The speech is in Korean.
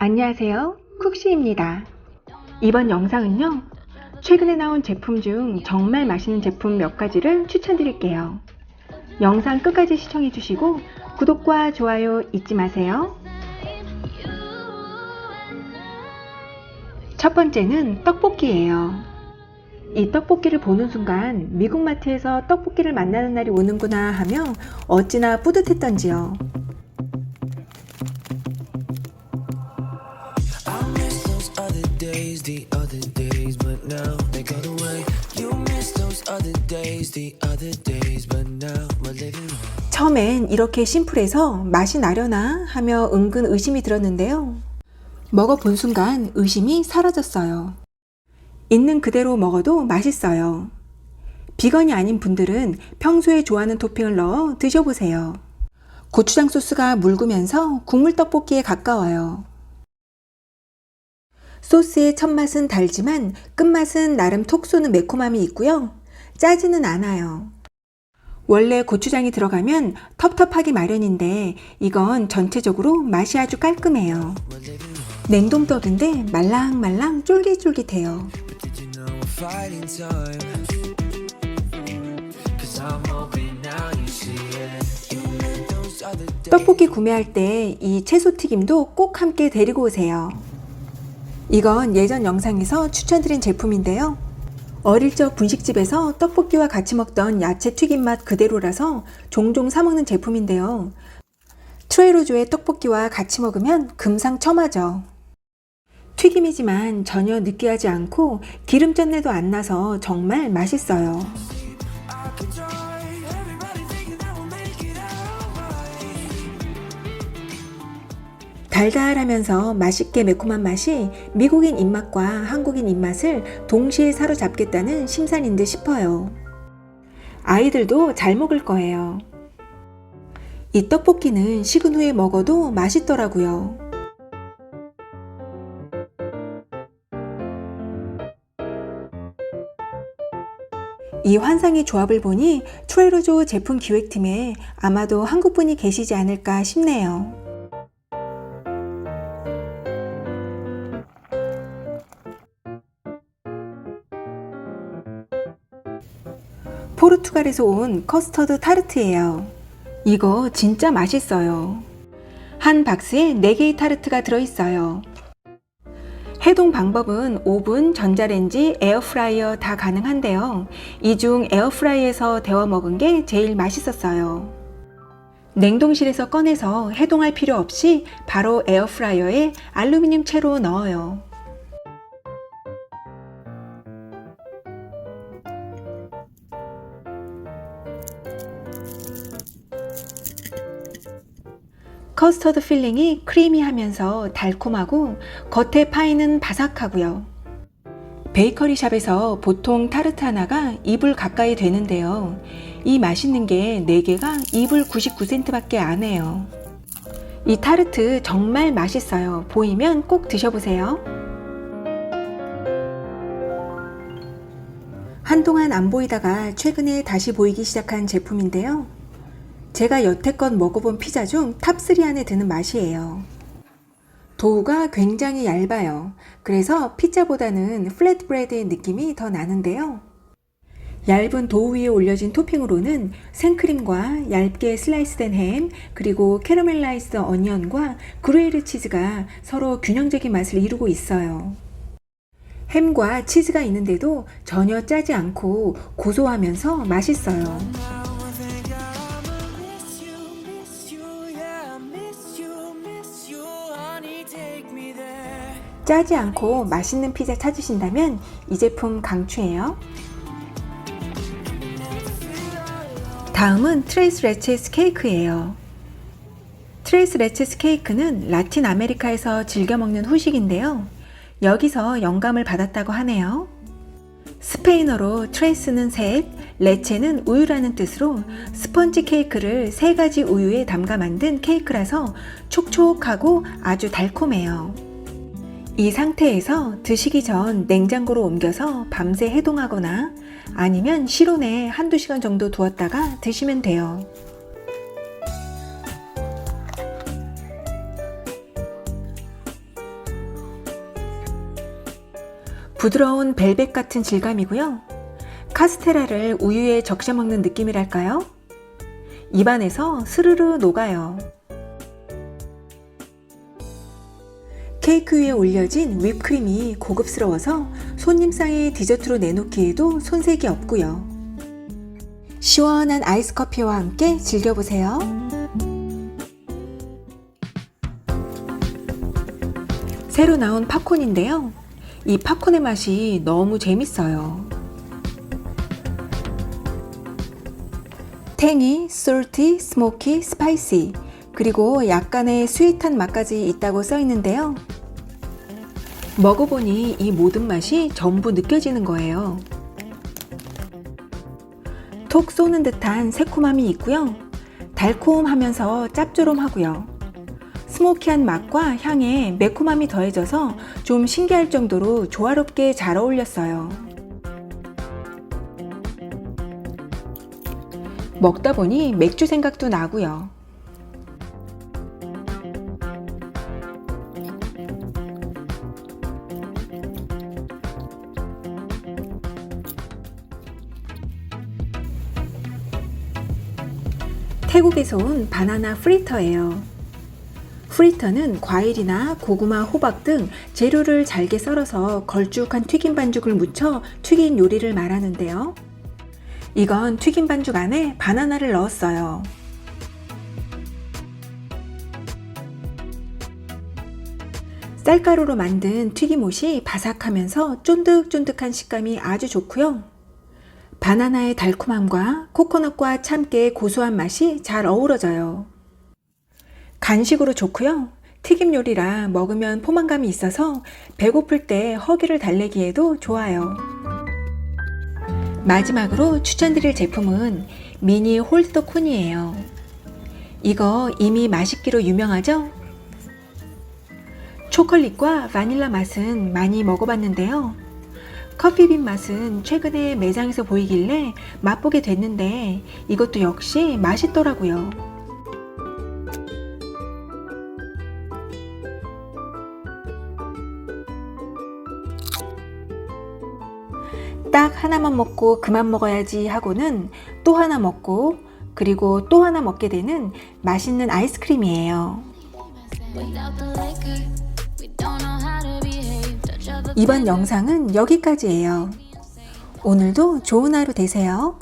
안녕하세요. 쿡시입니다. 이번 영상은요, 최근에 나온 제품 중 정말 맛있는 제품 몇 가지를 추천드릴게요. 영상 끝까지 시청해 주시고, 구독과 좋아요 잊지 마세요. 첫 번째는 떡볶이예요. 이 떡볶이를 보는 순간 미국 마트에서 떡볶이를 만나는 날이 오는구나 하며 어찌나 뿌듯했던지요. Days, the other days, but now they got away. You miss those other days, the other days, but now we're living. 처음엔 이렇게 심플해서 맛이 나려나 하며 은근 의심이 들었는데요. 먹어본 순간 의심이 사라졌어요. 있는 그대로 먹어도 맛있어요. 비건이 아닌 분들은 평소에 좋아하는 토핑을 넣어 드셔보세요. 고추장 소스가 묽으면서 국물 떡볶이에 가까워요. 소스의 첫맛은 달지만 끝맛은 나름 톡 쏘는 매콤함이 있고요. 짜지는 않아요. 원래 고추장이 들어가면 텁텁하기 마련인데 이건 전체적으로 맛이 아주 깔끔해요. 냉동떡인데 말랑말랑 쫄깃쫄깃해요. 떡볶이 구매할 때 이 채소 튀김도 꼭 함께 데리고 오세요. 이건 예전 영상에서 추천드린 제품인데요. 어릴 적 분식집에서 떡볶이와 같이 먹던 야채 튀김 맛 그대로라서 종종 사먹는 제품인데요. 트레이로조의 떡볶이와 같이 먹으면 금상첨화죠. 튀김이지만 전혀 느끼하지 않고 기름 짠내도 안 나서 정말 맛있어요. 달달하면서 맛있게 매콤한 맛이 미국인 입맛과 한국인 입맛을 동시에 사로잡겠다는 심산인 듯 싶어요. 아이들도 잘 먹을 거예요. 이 떡볶이는 식은 후에 먹어도 맛있더라고요. 이 환상의 조합을 보니 트레로조 제품 기획팀에 아마도 한국분이 계시지 않을까 싶네요. 포르투갈에서 온 커스터드 타르트예요. 이거 진짜 맛있어요. 한 박스에 4개의 타르트가 들어있어요. 해동 방법은 오븐, 전자레인지, 에어프라이어 다 가능한데요. 이 중 에어프라이에서 데워 먹은 게 제일 맛있었어요. 냉동실에서 꺼내서 해동할 필요 없이 바로 에어프라이어에 알루미늄 채로 넣어요. 커스터드 필링이 크리미하면서 달콤하고 겉에 파이는 바삭하고요. 베이커리 샵에서 보통 타르트 하나가 2불 가까이 되는데요. 이 맛있는 게 4개가 2불 99센트밖에 안 해요. 이 타르트 정말 맛있어요. 보이면 꼭 드셔보세요. 한동안 안 보이다가 최근에 다시 보이기 시작한 제품인데요. 제가 여태껏 먹어본 피자 중 탑3 안에 드는 맛이에요. 도우가 굉장히 얇아요. 그래서 피자보다는 플랫브레드의 느낌이 더 나는데요. 얇은 도우 위에 올려진 토핑으로는 생크림과 얇게 슬라이스된 햄, 그리고 캐러멜라이스드 어니언과 그레이르 치즈가 서로 균형적인 맛을 이루고 있어요. 햄과 치즈가 있는데도 전혀 짜지 않고 고소하면서 맛있어요. 짜지 않고 맛있는 피자 찾으신다면 이 제품 강추해요. 다음은 트레이스 레체스 케이크예요. 트레이스 레체스 케이크는 라틴 아메리카에서 즐겨 먹는 후식인데요. 여기서 영감을 받았다고 하네요. 스페인어로 트레이스는 셋, 레체는 우유라는 뜻으로 스펀지 케이크를 세 가지 우유에 담가 만든 케이크라서 촉촉하고 아주 달콤해요. 이 상태에서 드시기 전 냉장고로 옮겨서 밤새 해동하거나 아니면 실온에 한두 시간 정도 두었다가 드시면 돼요. 부드러운 벨벳 같은 질감이고요. 카스테라를 우유에 적셔 먹는 느낌이랄까요? 입안에서 스르르 녹아요. 케이크 위에 올려진 whip크림이 고급스러워서 손님상에 디저트로 내놓기에도 손색이 없고요. 시원한 아이스 커피와 함께 즐겨보세요. 새로 나온 팝콘인데요. 이 팝콘의 맛이 너무 재밌어요. 탱이, salty, smoky, spicy 그리고 약간의 스윗한 맛까지 있다고 써 있는데요. 먹어보니 이 모든 맛이 전부 느껴지는 거예요. 톡 쏘는 듯한 새콤함이 있고요. 달콤하면서 짭조름하고요. 스모키한 맛과 향에 매콤함이 더해져서 좀 신기할 정도로 조화롭게 잘 어울렸어요. 먹다 보니 맥주 생각도 나고요. 태국에서 온 바나나 프리터예요. 프리터는 과일이나 고구마, 호박 등 재료를 잘게 썰어서 걸쭉한 튀김 반죽을 묻혀 튀긴 요리를 말하는데요. 이건 튀김 반죽 안에 바나나를 넣었어요. 쌀가루로 만든 튀김옷이 바삭하면서 쫀득쫀득한 식감이 아주 좋고요. 바나나의 달콤함과 코코넛과 참깨의 고소한 맛이 잘 어우러져요. 간식으로 좋고요. 튀김 요리라 먹으면 포만감이 있어서 배고플 때 허기를 달래기에도 좋아요. 마지막으로 추천드릴 제품은 미니 홀더 콘이에요. 이거 이미 맛있기로 유명하죠? 초콜릿과 바닐라 맛은 많이 먹어봤는데요. 커피빈 맛은 최근에 매장에서 보이길래 맛보게 됐는데 이것도 역시 맛있더라고요. 딱 하나만 먹고 그만 먹어야지 하고는 또 하나 먹고 그리고 또 하나 먹게 되는 맛있는 아이스크림이에요. 이번 영상은 여기까지예요. 오늘도 좋은 하루 되세요.